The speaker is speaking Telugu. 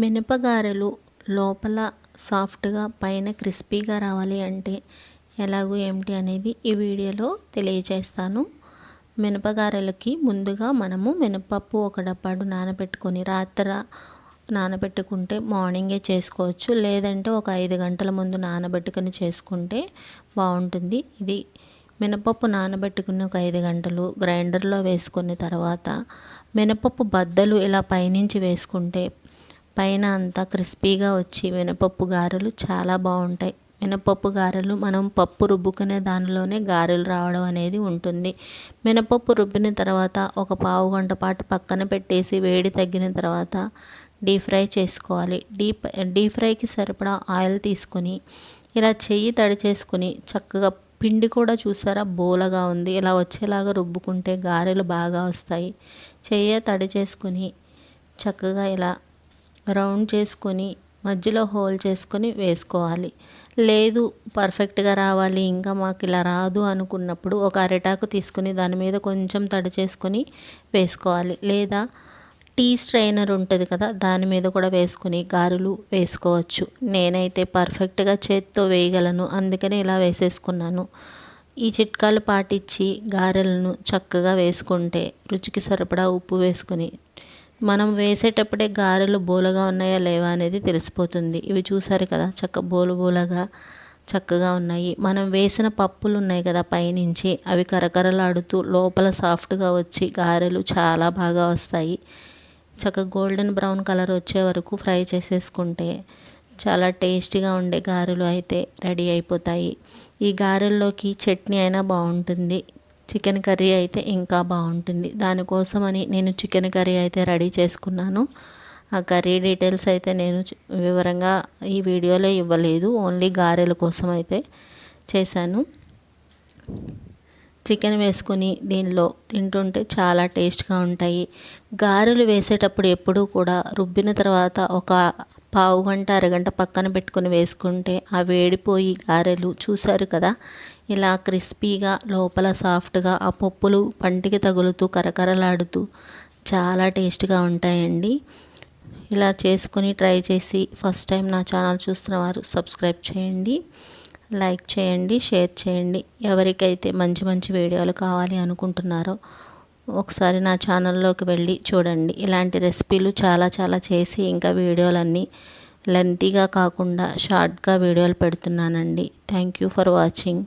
మినపగారెలు లోపల సాఫ్ట్గా పైన క్రిస్పీగా రావాలి అంటే ఎలాగో ఏమిటి అనేది ఈ వీడియోలో తెలియజేస్తాను. మినపగారెలకి ముందుగా మనము మినపప్పు ఒక డబ్బాడు నానబెట్టుకొని రాత్ర నానబెట్టుకుంటే మార్నింగే చేసుకోవచ్చు. లేదంటే ఒక ఐదు గంటల ముందు నానబెట్టుకొని చేసుకుంటే బాగుంటుంది. ఇది మినపప్పు నానబెట్టుకుని ఒక ఐదు గంటలు గ్రైండర్లో వేసుకున్న తర్వాత మినపప్పు బద్దలు ఇలా పైనుంచి వేసుకుంటే పైన అంతా క్రిస్పీగా వచ్చి మినపప్పు గారెలు చాలా బాగుంటాయి. మినపప్పు గారెలు మనం పప్పు రుబ్బుకునే దానిలోనే గారెలు రావడం అనేది ఉంటుంది. మినపప్పు రుబ్బిన తర్వాత ఒక పావు గంట పాటు పక్కన పెట్టేసి వేడి తగ్గిన తర్వాత డీప్ ఫ్రై చేసుకోవాలి. డీప్ డీప్ ఫ్రైకి సరిపడా ఆయిల్ తీసుకొని ఇలా చెయ్యి తడి చేసుకుని చక్కగా పిండి కూడా చూసారా? బోలగా ఉంది. ఇలా వచ్చేలాగా రుబ్బుకుంటే గారెలు బాగా వస్తాయి. చెయ్యి తడి చేసుకుని చక్కగా ఇలా రౌండ్ చేసుకొని మధ్యలో హోల్ చేసుకొని వేసుకోవాలి. లేదు పర్ఫెక్ట్గా రావాలి ఇంకా మాకు ఇలా రాదు అనుకున్నప్పుడు ఒక అరిటాకు తీసుకుని దాని మీద కొంచెం తడి చేసుకొని వేసుకోవాలి. లేదా టీ స్ట్రైనర్ ఉంటుంది కదా దాని మీద కూడా వేసుకుని గారెలు వేసుకోవచ్చు. నేనైతే పర్ఫెక్ట్గా చేత్తో వేయగలను అందుకనే ఇలా వేసేసుకున్నాను. ఈ చిట్కాలు పాటించి గారెలను చక్కగా వేసుకుంటే రుచికి సరిపడా ఉప్పు వేసుకొని మనం వేసేటప్పుడే గారెలు బోలగా ఉన్నాయా లేవా అనేది తెలిసిపోతుంది. ఇవి చూసారు కదా చక్క బోలు బోలగా చక్కగా ఉన్నాయి. మనం వేసిన పప్పులు ఉన్నాయి కదా పైనుంచి అవి కరకరలాడుతూ లోపల సాఫ్ట్గా వచ్చి గారెలు చాలా బాగా వస్తాయి. చక్క గోల్డెన్ బ్రౌన్ కలర్ వచ్చే వరకు ఫ్రై చేసేసుకుంటే చాలా టేస్టీగా ఉండే గారెలు అయితే రెడీ అయిపోతాయి. ఈ గారెల్లోకి చట్నీ అయినా బాగుంటుంది. చికెన్ కర్రీ అయితే ఇంకా బాగుంటుంది. దానికోసమని నేను చికెన్ కర్రీ అయితే రెడీ చేసుకున్నాను. ఆ కర్రీ డీటెయిల్స్ అయితే నేను వివరంగా ఈ వీడియోలో ఇవ్వలేదు. ఓన్లీ గారెల కోసం అయితే చేశాను. చికెన్ వేసుకొని దీనిలో తింటుంటే చాలా టేస్ట్గా ఉంటాయి. గారెలు వేసేటప్పుడు ఎప్పుడూ కూడా రుబ్బిన తర్వాత ఒక పావు గంట అరగంట పక్కన పెట్టుకొని వేసుకుంటే ఆ వేడిపోయి గారెలు చూశారు కదా? ఇలా క్రిస్పీగా లోపల సాఫ్ట్గా ఆ పప్పులు పంటికి తగులుతూ కరకరలాడుతూ చాలా టేస్ట్గా ఉంటాయండి. ఇలా చేసుకొని ట్రై చేసి ఫస్ట్ టైం నా ఛానల్ చూస్తున్న వారు సబ్స్క్రైబ్ చేయండి లైక్ చేయండి షేర్ చేయండి. ఎవరికైతే మంచి మంచి వీడియోలు కావాలి అనుకుంటున్నారో ఒకసారి నా ఛానల్లోకి వెళ్ళి చూడండి. ఇలాంటి రెసిపీలు చాలా చాలా చేసి ఇంకా వీడియోలన్నీ లెంతీగా కాకుండా షార్ట్గా వీడియోలు పెడుతున్నానండి. Thank you for watching.